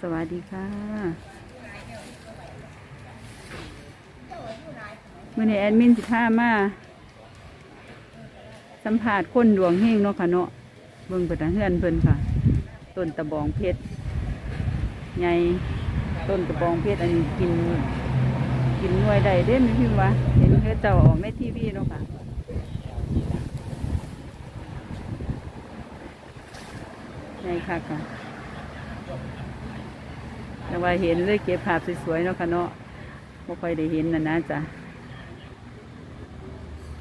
สวัสดีค่ะมื่อนี้แอดมินสิพามาสัมผัสคนดวงเฮงเนาะค่ะเนาะเบิ่งเปิดเฮือนเพิ่นค่ะ ต้นตะบองเพชรใหญ่ต้นตะบองเพชรอันนี้กิน กินหน่วยใดเด้ไม่พิมพ์ว่าเห็นเขาเจ้าออกในทีวีเนาะค่ะใช่ค่ะค่ะ แต่ว่าเห็นเลยเก็บภาพสวยๆเนาะค่ะเนาะไม่ค่อยได้เห็นนะนะจ๊ะ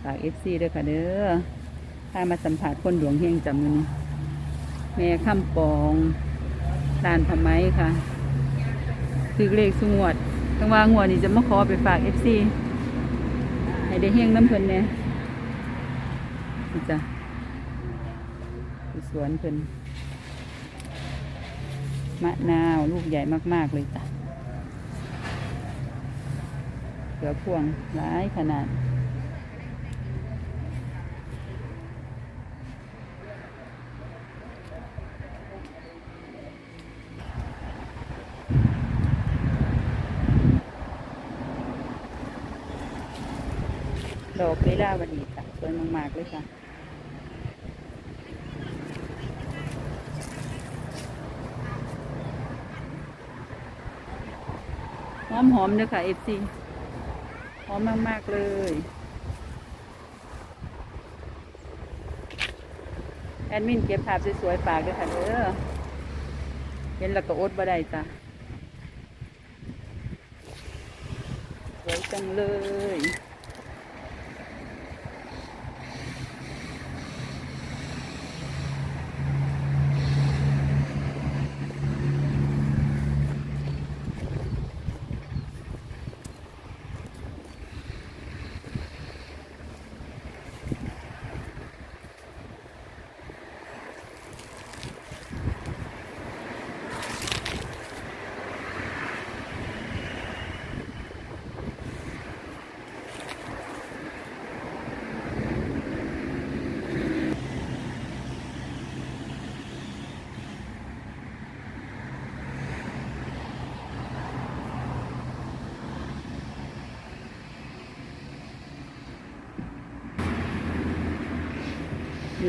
ฝากเอฟซีด้วยค่ะเด้อพามาสัมผัสคนหลวงเฮงจำมือนี้แม่ข้ามปองลานทำไมค่ะ คือเลขสงวดทั้งว่างวดนี้จะมาขอไปฝากเอฟซีให้ได้เฮงน้ำเพิ่นเนี่ยจ้ะสวนเพิ่น มะนาวลูกใหญ่มาก ๆ เลยจ้ะเสือพวงหลายขนาด ดอกลิลาวดีค่ะสวยมาก ๆ เลยค่ะ อมหอมๆเลยค่ะเอฟซีหอมมาก ๆ เลยแอดมินเก็บภาพสวยๆฝากด้วยค่ะเด้อเห็นแล้วก็อดบ่ได้จ้ะสวยจังเลย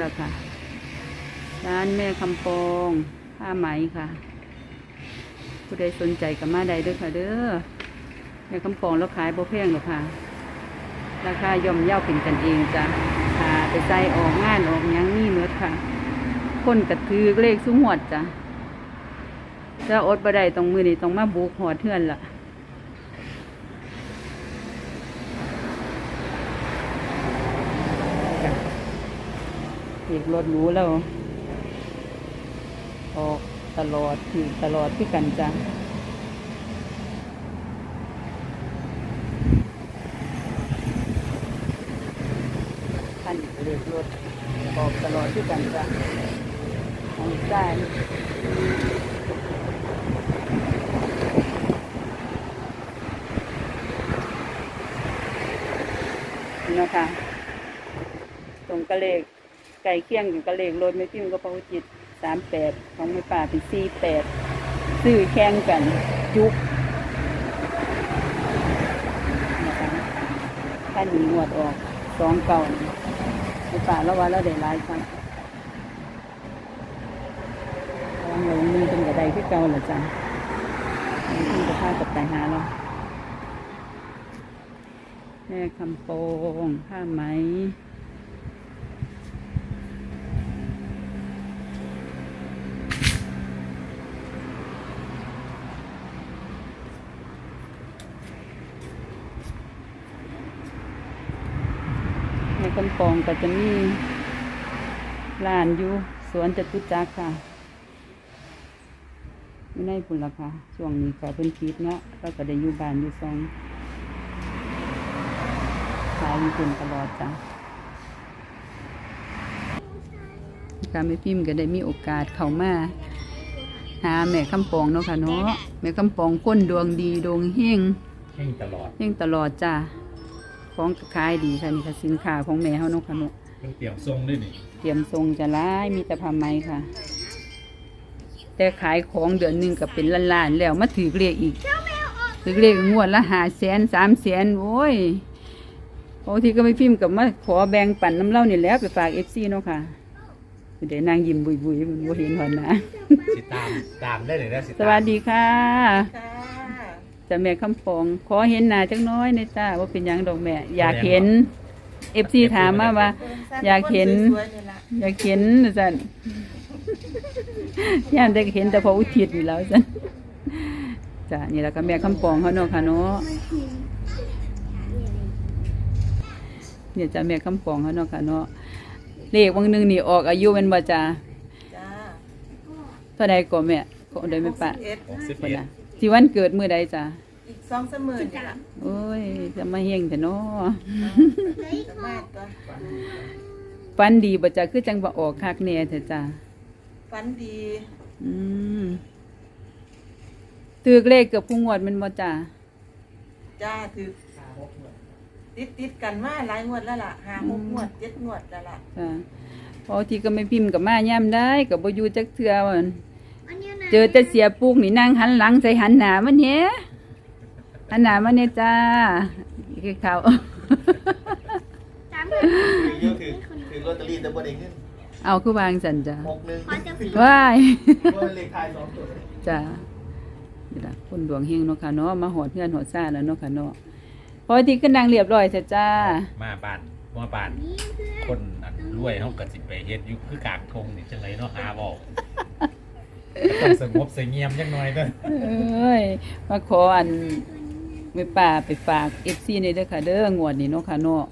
แหละค่ะ ร้านแม่คำปองผ้าไหมค่ะ ผู้ใดสนใจกับมาใดด้วยค่ะ เด้อแม่คำปองแล้วขายโบ่แพงหรอกค่ะ ราคาย่อมเย่าเป็นกันเองจ้ะหาไปใส่ออกงานออกยังนี่เมืดค่ะ คนกระถือเลขซุ้มหวดจ้ะถ้าอดบ่ได้ตรงมือนี่ต้องมาบุกหอดเทือนล่ะ อีกรถหรูแล้ว ออกตลอดอยู่ตลอดที่กันจ้ะคันเรียกรถออกตลอดที่กันจ้ะทางซ้ายนี่เนาะคะตรงกระเลก ไก่เคี่ยงกับกระเลกรถไม่พิมพ์ก็พระจิตสามแปดของไม่ป่าเป็นสี่แปดซื้อแข่งกันยุกนะคะถ้าหนีงวดออกสองเก่าไม่ป่าแล้วว่าแล้วได้หลายครั้งลองลงมือเป็นกระไดที่เก่าเหรอจ๊ะไม่พิมพ์จะพากับแต่หาเราแม่คำโปงผ้าไหม คำปองก็จะมีร้านอยู่สวนจตุจักรค่ะไม่ได้พุ่นละค่ะ ช่วงนี้ก็เพิ่นคิดเนาะก็ก็ได้อยู่บ้านอยู่ซองขายอยู่พุ่นตลอดจ้ะการไม่พิมพ์ก็ได้มีโอกาสเข้ามาหาแม่คำปองเนาะค่ะเนาะแม่คำปองคนดวงดีดวงเฮงแห้งตลอดเฮงตลอดจ้ะ ของก็ขายดีค่ะนี่ค่ะสินค้าของแม่เฮาเนาะค่ะเนาะต้องเตรียมทรงด้วยนี่เตรียมทรงจะร้ายมีแต่ผ้าไหมค่ะ แต่ขายของเดือนหนึงก็เป็นล้านๆแล้วมาถือเลขอีกถือเลขงวดละ5แสน3แสนโอ้ยบางทีก็ไม่พิมพ์กับมาขอแบ่งปันน้ำเล่านี่แหล้วไปฝาก FC เนาะค่ะเดี๋ยวนางยิ้มบุยๆมันบ่เห็นหอนนะสิตามตามได้เลยนะสิสวัสดีค่ะค่ะ จะแม่คำฟองขอเห็นหน้าจักหน้อยในจ้าว่าเป็นหยังดอกแม่ อยากเห็นเอฟซีถามมาว่า อยากเห็น สวยๆนี่ล่ะอยากเห็นสันย่านได้เห็นแต่พออุทิศอยู่แล้วสันจ้านี่แหละก็แม่คำฟองเขาเนาะค่ะเนาะเนี่ยจ้าแม่คำฟองเขาเนาะค่ะเนาะเลขวันหนึ่งนี่ออกอายุเป็นบ่จ้าจ้าเท่าใดก็แม่ก็ได้ไม่ปะเอ็ดหกสิบคนเอ็ดน่ะ ที่วันเกิดมื้อใดจ้าอีกสองสามหมื่นนี่ล่ะโอ้ย จะมาเฮงแต่เนาะสามารถก็ฟันดีบ่จ้ะคือจังบ่ออกคักแน่เถอะจ้ะฝันดีอืมถือเลขเกือบผู้งวดแมันบ่จ้ะจ้าถือติดติดๆกันมาหลายงวดแล้วล่ะห้าหกงวดเจ็ดงวดแล้วล่ะจ้ะพอที่ก็ไม่พิมพ์กับมาย่ํได้ก็บ่อยู่จักเทื่อมัน เจอแต่เสียปุกนี่นั่งหันหลังใส่หันหน้ามันแหหันหน้ามาเนี่ยจ้าคือเขาเยอะคือคือลอตเตอรี่แต่บ่ได้เงินเอาคือวางสันจ้ะหกหนึ่งว้ายบ่เลขท้ายสองตัวจ้ะนี่ล่ะคนดวงเฮงเนาะค่ะเนาะมาหอดเพื่อนหอดซ่าแล้วเนาะค่ะเนาะพอที่ขึ้นนางเรียบร้อยเถอะจ้า มาบ้านมาบ้าน คนอันรวยเขาก็สิไปเฮ็ดอยู่คือกลางทงนี่จังไรเนาะหาบอก ต้องสงบเสงเงียมจังหน่อยเด้อเอ้ยมาขออันไม่ป่าไปฝากเอฟซีนี่เด้อค่ะ เด้องวดนี่เนาะค่ะเนาะ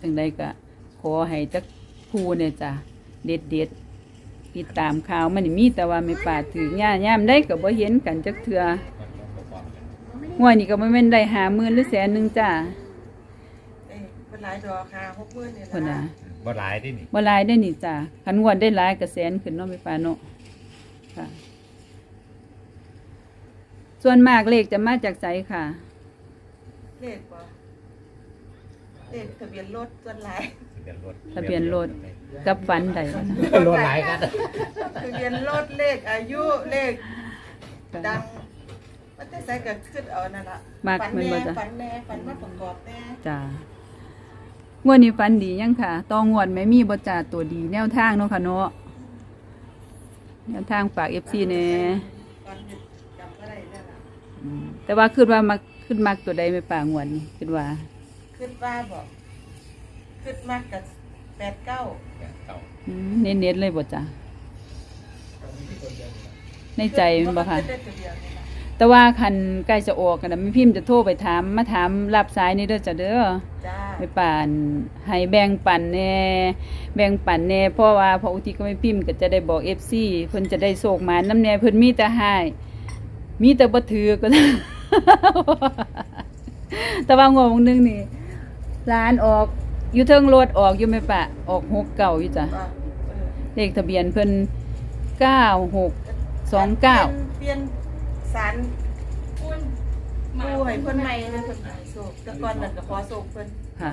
จังใดก็ขอให้จักผู้เนี่ยจ้ะเด็ดเด็ดๆติดตามข่าวมันนี่มีแต่ว่าไม่ป่าถือย่าย่ามได้ก็บ่เห็นกันจักเทื่อมันลงบ่ฟังกันงวดนี้ก็บ่แม่นได้หาหมื่นหรือแสนหนึงจ้าเอ้ยเป็นหลายดอกห้าหกหมื่นนี่คนน่ะล่ะบ่หลายเดินี่บ่หลายได้อนี่จ้าคันงวดได้หลายก็แสนขึ้นเนาะไม่ป่าเนาะ ค่ะ ส่วนมากเลขจะมาจากไสค่ะ เลขบ่เลขทะเบียนรถส่วนหลายทะเบียนรถทะเบียนรถ กับฝันใดวะนะรถหลายกันทะเบียนรถเลขอายุเลขดังมันจะใส่ก็ขึ้นเอานั่นล่ะมากฝันแม่นแน่บ่จ๊ะฝันแน่ฝันมาประกอบแน่จ้างวดนี้ฝันดียังค่ะต้องงวดไหม่มีบ่จ่าตัวดีแนวทางเนาะค่ะเนาะ แนวทางฝาก FC แหน่ฝันอยู่จำอะไรได้ล่ะอืมแต่ว่าคิดว่ามักขึ้นมักตัวใดไม่ป่างวดนี้คิดว่าขึ้นว่าบอกขึ้นมากกับแปดเก้าเก่าอืมเน้นๆเลยบ่จ้ะในใจมันบ่ค่ะ ขึ้นได้ตัวเดียวนี่ล่ะ แต่ว่าคันใกล้จะออกกันนะแม่พิมพ์จะโทรไปถามมาถามรับสายนี่เด้อจ้ะเด้อจ้าไปป่านให้แบ่งปันแหน่แบ่งปันแหน่เพราะว่าพออุทิศก็ไม่พิมพ์ก็จะได้บอก FC เพิ่นจะได้โศกหมานน้ำแหน่เพิ่นมีแต่ให้มีแต่บ่ถือก็แต่ว่างวดวงหนึงนี่ร้านออกอยู่เทิงรถออกอยู่ไหม่ปะออก6เก่าอยู่จ้ะว่าเออเลขทะเบียนเพิ่น96สองเก้า เปลี่ยน สารปูให้เพิ่นใหม่เลยเพิ่นให้โศกแต่ก่อนนั่นก็ขอโศกเพิ่นค่ะ